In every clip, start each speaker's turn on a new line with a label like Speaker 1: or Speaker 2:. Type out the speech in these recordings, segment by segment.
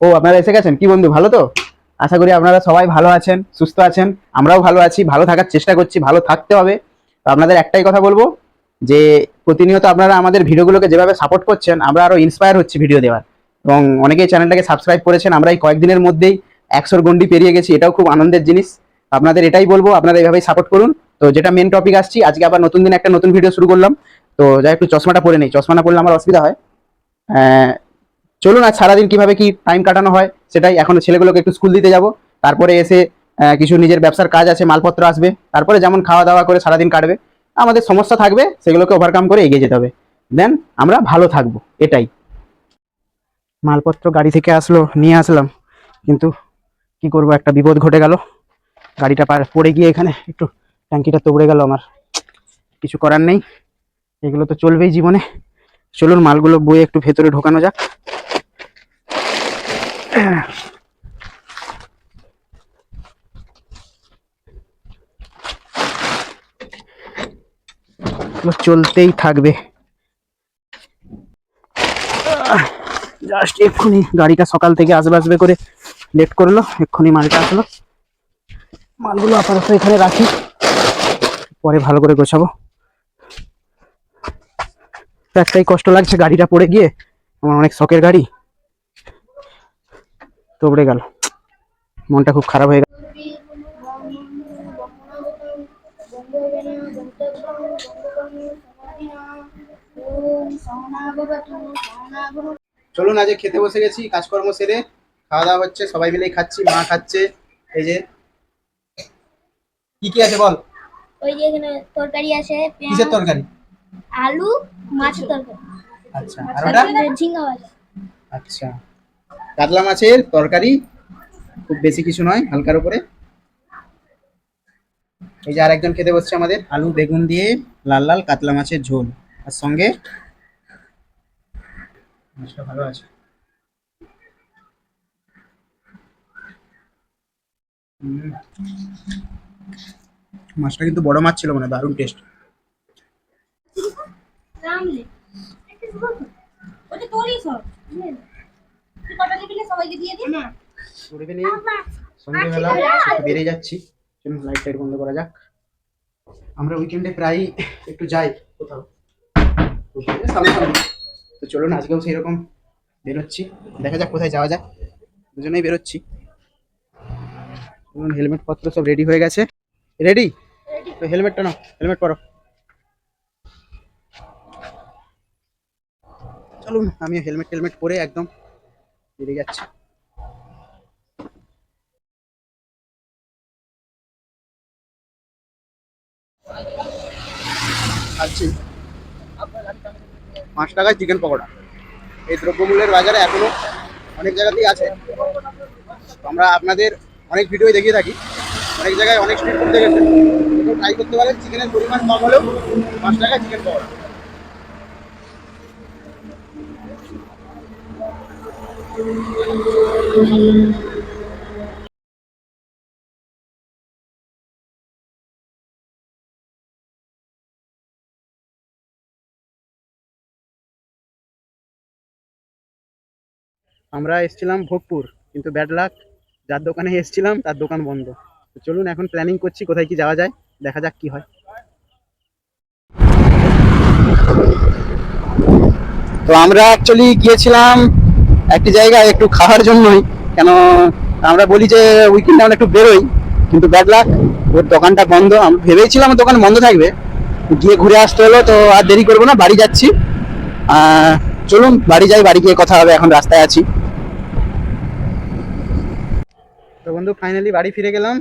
Speaker 1: ও, আপনারা এসে গেছেন? কি বন্ধু, ভালো তো? আশা করি আপনারা সবাই ভালো আছেন, সুস্থ আছেন, আমরাও ভালো আছি, ভালো থাকার চেষ্টা করছি, ভালো থাকতে হবে। তো আপনাদের একটাই কথা বলব, যে প্রতিনিয়ত আপনারা আমাদের ভিডিওগুলোকে যেভাবে সাপোর্ট করছেন, আমরা আরও ইন্সপায়ার হচ্ছি ভিডিও দেওয়ার। এবং অনেকেই চ্যানেলটাকে সাবস্ক্রাইব করেছেন, আমরা এই কয়েকদিনের মধ্যেই একশোর গন্ডি পেরিয়ে গেছি, এটাও খুব আনন্দের জিনিস। আপনাদের এটাই বলব, আপনারা এইভাবেই সাপোর্ট করুন। তো যেটা মেন টপিক আসছি, আজকে আবার নতুন দিন একটা নতুন ভিডিও শুরু করলাম। তো যাই একটু চশমাটা পরে নেই চশমাটা পরলে আমার অসুবিধা হয়। চলুন আর সারাদিন কীভাবে কি টাইম কাটানো হয় সেটাই এখন ছেলেগুলোকে একটু স্কুল দিতে যাব। তারপরে এসে কিছু নিজের ব্যবসার কাজ আছে, মালপত্র আসবে। তারপরে যেমন খাওয়া দাওয়া করে সারাদিন কাটবে, আমাদের সমস্যা থাকবে, সেগুলোকে ওভারকাম করে এগিয়ে যেতে হবে। দেন আমরা ভালো থাকব, এটাই। মালপত্র গাড়ি থেকে আসলো, নিয়ে আসলাম। কিন্তু কি করব, একটা বিপদ ঘটে গেল। গাড়িটা পড়ে গিয়ে এখানে একটু ট্যাঙ্কিটা তোবড়ে গেল আমার। কিছু করার নেই। এগুলো তো চলবেই জীবনে। চলুন মালগুলো বয়ে একটু ভেতরে ঢোকানো যাক। চলতেই থাকবে। জাস্ট এক্ষুনি গাড়িটা সকাল থেকে আসবে আসবে করে লেট করল, এক্ষুনি মালটা আসলো। মালগুলো আপাতত এখানে রাখি, পরে ভালো করে গোছাবো। একটাই কষ্ট লাগছে, গাড়িটা পড়ে গিয়ে, আমার অনেক শখের গাড়ি। তোবড়ে গেল। মনটা খুব খারাপ হয়ে গেল। চলুন আজ খেতে বসে গেছি কাজকর্ম সেরে খাওয়া দাওয়া হচ্ছে সবাই মিলেই খাচ্ছি মা খাচ্ছে এই যে। কি কি আছে বল?
Speaker 2: ওই যে এখানে তরকারি আছে পেঁয়াজ,
Speaker 1: কিসের তরকারি?
Speaker 2: আলু মাছের তরকারি।
Speaker 1: আচ্ছা আর ওটা?
Speaker 2: ঝিঙ্গা ভাজা
Speaker 1: আচ্ছা। কাতলা মাছের তরকারি, খুব বেশি কিছু নয়, হালকার উপরে। এই যে আরেকজন খেতে বসছে আমাদের, আলু, বেগুন দিয়ে লাল লাল কাতলা মাছের ঝোল। আর সঙ্গে মাছটা ভালো আছে। মাছটা কিন্তু বড় মাছ ছিল মানে দারুণ টেস্ট
Speaker 2: রামলে ওটা তোরই সব তুই কটা নিবি না সবাইকে দিয়ে দিই না
Speaker 1: করবে নেই সন্ধ্যেবেলা বেরিয়ে যাচ্ছি। চলুন লাইট টাইট বন্ধ করা যাক। আমরা উইকেন্ডে প্রায় একটু যাই কোথাও। তো চলুন। আজকেও সেই রকম বেরোচ্ছি। দেখা যাক কোথায় যাওয়া যায় দুজনেই বেরোচ্ছি। হেলমেট পত্র সব রেডি হয়ে গেছে। রেডি তো হেলমেটটা নাও হেলমেট পরো। চলুন আমি হেলমেট টেলমেট পরে একদম বেরিয়ে যাচ্ছি। আছি পাঁচ টাকায় চিকেন পকোড়া। এই দ্রব্যমূল্যের বাজারে এখনও অনেক জায়গাতেই আছে। আমরা আপনাদের অনেক ভিডিও দেখিয়ে থাকি। অনেক জায়গায় অনেক স্ট্রিট ফুড দেখেছেন। ট্রাই করতে পারেন চিকেনের পরিমাণ কম হলেও পাঁচ টাকায় চিকেন পকোড়া। আমরা এসেছিলাম ভোগপুর, কিন্তু ব্যাড লাক যার দোকানে এসেছিলাম, তার দোকান বন্ধ। তো চলুন এখন প্ল্যানিং করছি কোথায় কি যাওয়া যায়, দেখা যাক কি হয়। তো আমরা অ্যাকচুয়ালি গিয়েছিলাম একটি জায়গায় একটু খাওয়ার জন্যই, কেন আমরা বলি যে উইকেন্ডে আমরা একটু বেরোই, কিন্তু ব্যাড লাক ওর দোকানটা বন্ধ, আমরা ভেবেছিলাম দোকান বন্ধ থাকবে, গিয়ে ঘুরে আসতে হলো, তো আর দেরি করব না, বাড়ি যাচ্ছি। চলুন, বাড়ি যাই, বাড়ি গিয়ে কথা হবে, এখন রাস্তায় আছি। তো বন্ধু ফাইনালি বাড়ি ফিরে গেলাম।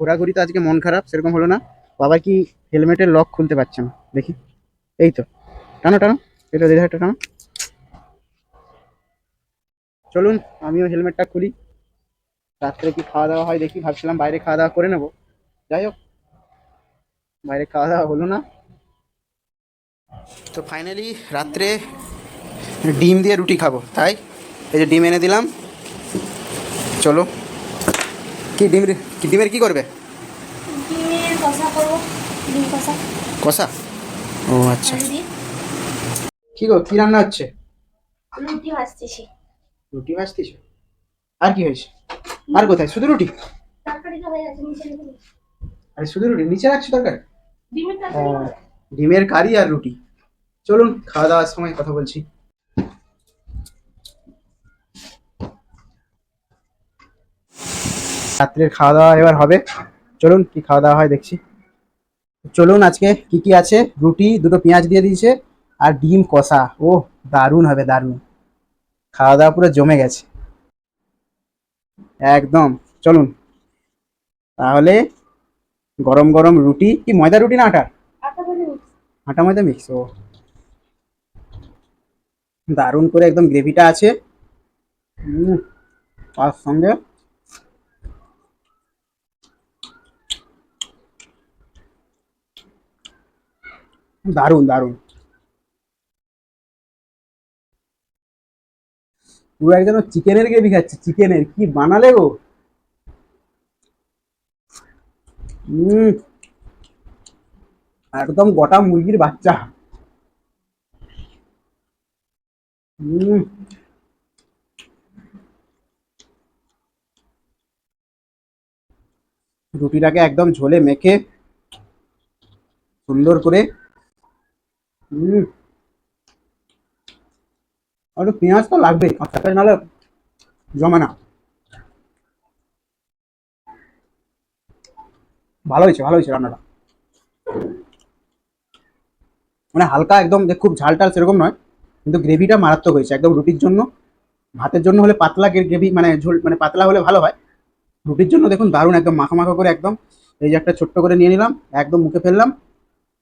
Speaker 1: ঘোরাঘুরি তো আজকে মন খারাপ, সেরকম হলো না। বাবা কি হেলমেটের লক খুলতে পারছে না? দেখি। এই তো। টানো টানো। এটা দেখে একটা টানো। চলুন আমিও হেলমেটটা খুলি। রাত্রে কি খাওয়া দাওয়া হয় দেখি ভাবছিলাম বাইরে খাওয়া দাওয়া করে নেব। যাই হোক বাইরে খাওয়া দাওয়া হলো না। তো ফাইনালি রাত্রে ডিম দিয়ে রুটি খাব তাই? এই যে ডিম এনে দিলাম। চলো। কি ডিম কি ডিমের কি করবে?
Speaker 2: কষা
Speaker 1: ও আচ্ছা। কি গো কি রান্না হচ্ছে?
Speaker 2: রুটি ভাজতেছি।
Speaker 1: রুটি ভাজতিস আর কি হয়েছে? আর কোথায়? শুধু রুটি। আরে শুধু রুটি? নিচে রাখছি তরকারি?
Speaker 2: ডিমের
Speaker 1: কারি আর রুটি। চলুন খাওয়া দাওয়ার সময় কথা বলছি। রাত্রের খাওয়া দাওয়া এবার হবে। চলুন কি খাওয়া দাওয়া হয় দেখছি। চলুন আজকে কি কি আছে? রুটি দুটো পেঁয়াজ দিয়ে দিয়েছে আর ডিম কষা। ও দারুণ হবে দারুণ। খাওয়া দাওয়া পুরো জমে গেছে। একদম চলুন। তাহলে গরম গরম রুটি কি ময়দা রুটি না আটা?
Speaker 2: আটা
Speaker 1: ময়দা মিক্স ও। দারুণ করে একদম গ্রেভিটা আছে। তার সঙ্গে দারুণ দারুণ। পুরো একজন চিকেনের গ্রেভি খাচ্ছে, চিকেনের। কি বানালে গো? হুম একদম গোটা মুরগির বাচ্চা। হুম রুটিটাকে একদম ঝোলে মেখে সুন্দর করে হুম একটু পেঁয়াজ তো লাগবেই আর তারপরে নাহলে জমে না। ভালো হয়েছে ভালো হয়েছে রান্নাটা। মানে হালকা একদম খুব ঝাল টাল সেরকম নয়, কিন্তু গ্রেভিটা মারাত্মক হয়েছে, একদম রুটির জন্য। ভাতের জন্য হলে পাতলা গ্রেভি মানে ঝোল মানে পাতলা হলে ভালো হয়। রুটির জন্য দেখুন দারুণ একদম, মাখা মাখা করে একদম। এই যে একটা ছোট্ট করে নিয়ে নিলাম, একদম মুখে ফেললাম।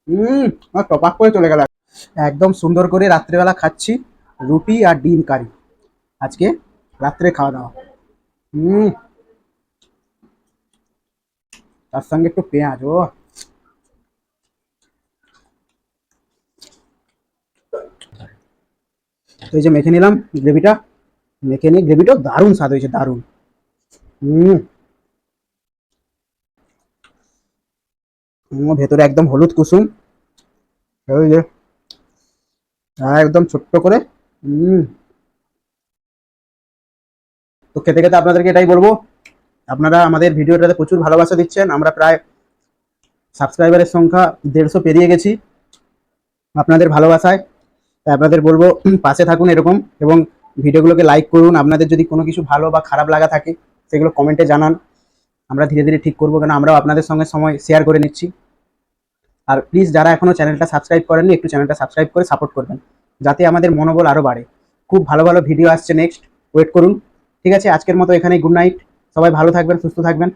Speaker 1: হুম টপাক করে চলে গেল। একদম সুন্দর করে রাত্রেবেলা খাচ্ছি। রুটি আর ডিম কারি। আজকে রাত্রে খাওয়া দাওয়া। হুম তার সঙ্গে একটু পেঁয়াজ, ও। এই যে মেখে নিলাম গ্রেভিটা। মেখে নিয়ে গ্রেভিটাও দারুণ স্বাদ হয়েছে, দারুণ। হুম ভেতরে একদম হলুদ কুসুম। একদম ছোট্ট করে হুম। তো খেতে খেতে আপনাদেরকে এটাই বলব, আপনারা আমাদের ভিডিওটাতে প্রচুর ভালোবাসা দিচ্ছেন, আমরা প্রায় সাবস্ক্রাইবারের সংখ্যা দেড়শো পেরিয়ে গেছি আপনাদের ভালোবাসায়। তাই আপনাদের বলব পাশে থাকুন এরকম এবং ভিডিওগুলোকে লাইক করুন। আপনাদের যদি কোনো কিছু ভালো বা খারাপ লাগা থাকে, সেগুলো কমেন্টে জানান। আমরা ধীরে ধীরে ঠিক করব কেন, আমরাও আপনাদের সঙ্গে সময় শেয়ার করে নিচ্ছি। আর প্লিজ যারা এখনও চ্যানেলটা সাবস্ক্রাইব করেননি, একটু চ্যানেলটা সাবস্ক্রাইব করে সাপোর্ট করবেন। যাতে আমাদের মনোবল আরও বাড়ে। খুব ভালো ভালো ভিডিও আসছে নেক্সট ওয়েট করুন। ঠিক আছে? আজকের মতো এখানেই গুড নাইট সবাই ভালো থাকবেন, সুস্থ থাকবেন।